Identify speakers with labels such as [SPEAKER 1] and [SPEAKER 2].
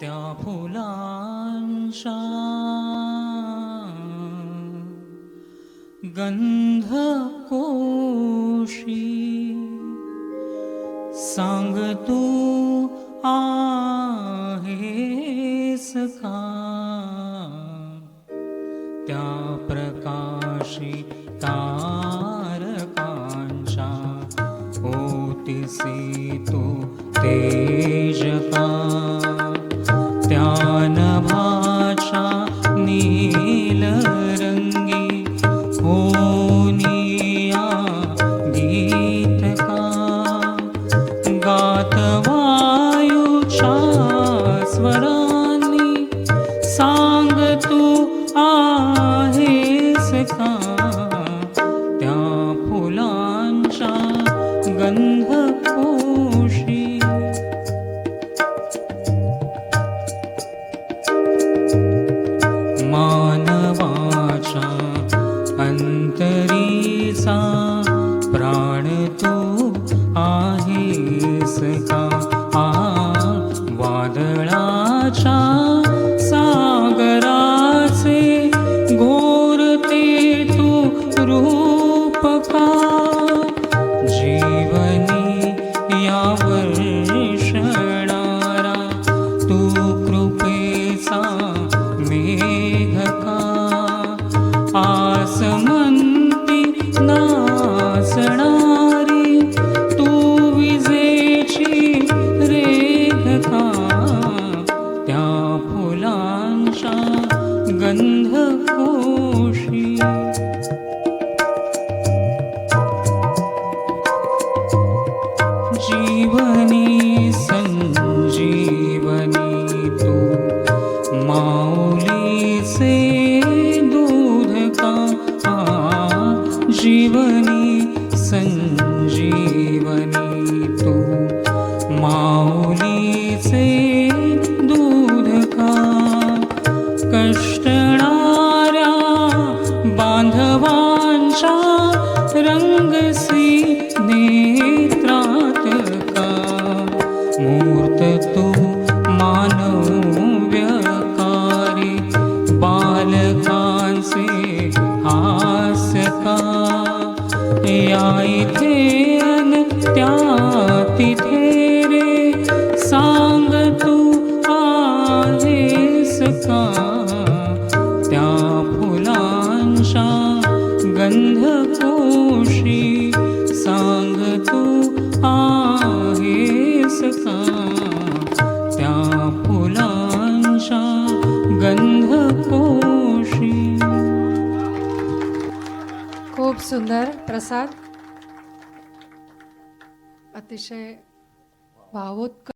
[SPEAKER 1] त्या फुलांशा गन्धकोशी गन्धकोषी आहे आसखा त्या प्रकाशी तारकांशा सी तु तेजका। सांग तू आहेस का? त्या फुलांच्या गंधकोशी. मानवाच्या अंतरीचा प्राण तू आहेस का? आ वादळाच्या করুণ संजीवनी तू. माऊलीचे दूध का कष्टणाऱ्या बांधवांच्या रंगसी सांग तू आहेस का त्या फुलांच्या गंधकोशी.
[SPEAKER 2] खूप सुंदर प्रसाद. अतिशय भावोत्क